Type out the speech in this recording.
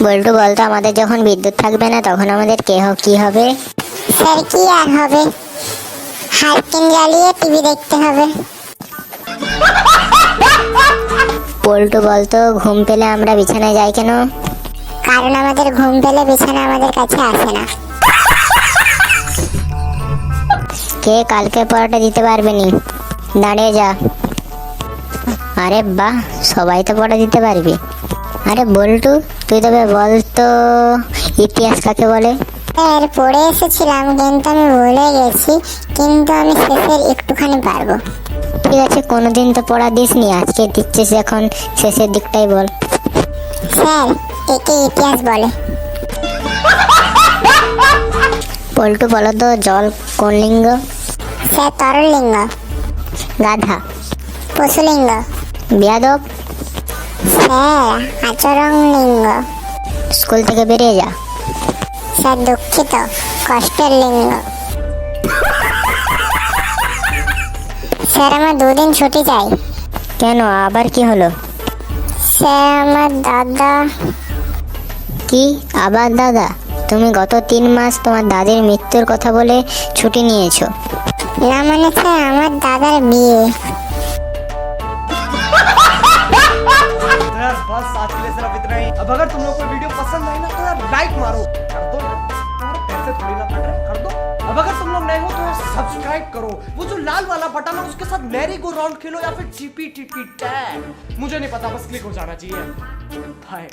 বল্টু বলতো আমাদের যখন বিদ্যুৎ থাকবে না তখন আমাদের কে কি হবে? স্যার কি আর হবে? হারকিন জ্বালিয়ে টিভি দেখতে হবে? পল্টু বলতো ঘুম পেলে আমরা বিছানায় যাই কেন? কারণ আমাদের ঘুম পেলে বিছানা আমাদের কাছে আসে না। কে কালকে পরোটা দিতে পারবে নি? দাঁড়িয়ে যা। আরে বাহ সবাই তো পড়া দিতে পারবি। আরে বল্টু তুই তবে বল তো ইতিহাস কাকে বলে? স্যার পড়ে এসেছিলাম কিন্তু আমি ভুলে গেছি কিন্তু আমি শেষের একটুখানি পারব। ঠিক আছে কোনোদিন তো পড়া দিসনি আজকে দিচ্ছিস এখন শেষের দিকটাই বল। স্যার একে ইতিহাস বলে। পল্টু বলো তো জল কোন লিঙ্গ? স্যার তরলিঙ্গ গাধা। পশুলিঙ্গ। বিয়াদব? স্যার আচরণ লিঙ্গ। স্কুল থেকে বেরিয়ে যা। স্যার দুঃখিত কষ্টের লিঙ্গ। স্যার আমার দুদিন ছুটি চাই। কেন আবার কি হলো? স্যার আমার দাদা। কি? আবার দাদা? তুমি গত তিন মাস তোমার দাদির মৃত্যুর কথা বলে ছুটি নিয়েছো। না মানে স্যার আমার দাদার বিয়ে। बस आज के लिए सिर्फ़ इतना ही। अब अगर तुम लोग को वीडियो पसंद आई ना तो यार लाइक मारो। कर दो। पैसे थोड़ी ना कट रहे कर दो। अब अगर तुम लोग नए हो तो सब्सक्राइब करो। वो जो लाल वाला बटन है, उसके साथ मैरी गो राउंड खेलो या फिर चीपी टिपी टैग मुझे नहीं पता, बस क्लिक हो जाना चाहिए। बाय